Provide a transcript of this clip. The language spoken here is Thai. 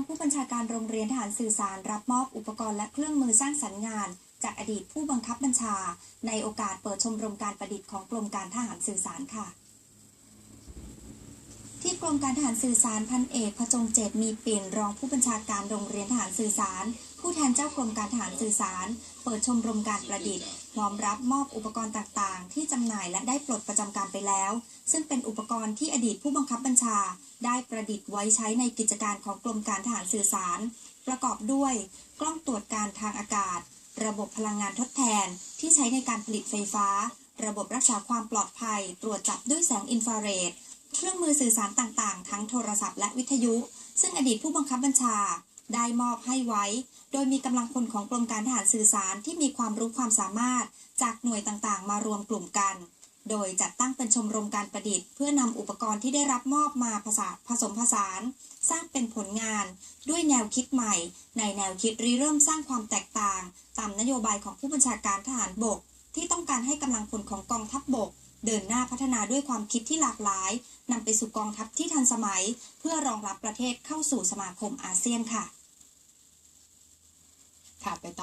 องผู้บัญชาการโรงเรียนทหารสื่อสารรับมอบอุปกรณ์และเครื่องมือสร้างสรรค์งาน จากอดีตผู้บังคับบัญชา ในโอกาสเปิดชมรมการประดิษฐ์ของกรมการทหารสื่อสารค่ะ ที่กรมการทหารสื่อสารพันเอกพจงเจตมีปิ่นรองผู้บัญชาการโรงเรียนทหารสื่อสาร ผู้แทนเจ้ากรมการทหารสื่อสาร เปิดชมรมการประดิษฐ์พร้อมรับมอบอุปกรณ์ต่างๆ ที่จำหน่ายและได้ปลดประจำการไปแล้ว ซึ่งเป็นอุปกรณ์ที่อดีตผู้บังคับบัญชา ได้ประดิษฐ์ไว้ใช้ในกิจการของกรมการทหารสื่อสาร ประกอบด้วย กล้องตรวจการทางอากาศ ระบบพลังงานทดแทน ที่ใช้ในการผลิตไฟฟ้า ระบบรักษาความปลอดภัย ตรวจจับด้วยแสงอินฟราเรดเครื่องมือสื่อสารต่างๆ ทั้งโทรศัพท์และวิทยุ ซึ่งอดีตผู้บังคับบัญชา ได้มอบให้ไว้ โดยมีกำลังพลของกรมการทหารสื่อสารที่มีความรู้ความสามารถ จากหน่วยต่างๆ มารวมกลุ่มกัน โดยจัดตั้งเป็นชมรมการประดิษฐ์ เพื่อนำอุปกรณ์ที่ได้รับมอบมาผสาผสมผสาน สร้างเป็นผลงาน ด้วยแนวคิดใหม่ ในแนวคิดริเริ่มสร้างความแตกต่าง ตามนโยบายของผู้บัญชาการทหารบก ที่ต้องการให้กำลังพลของกองทัพบกเดินหน้าพัฒนาด้วยความคิดที่หลากหลายนำไปสู่กองทัพที่ทันสมัย เพื่อรองรับประเทศเข้าสู่สมาคมอาเซียนค่ะ ค่ะไปต่อ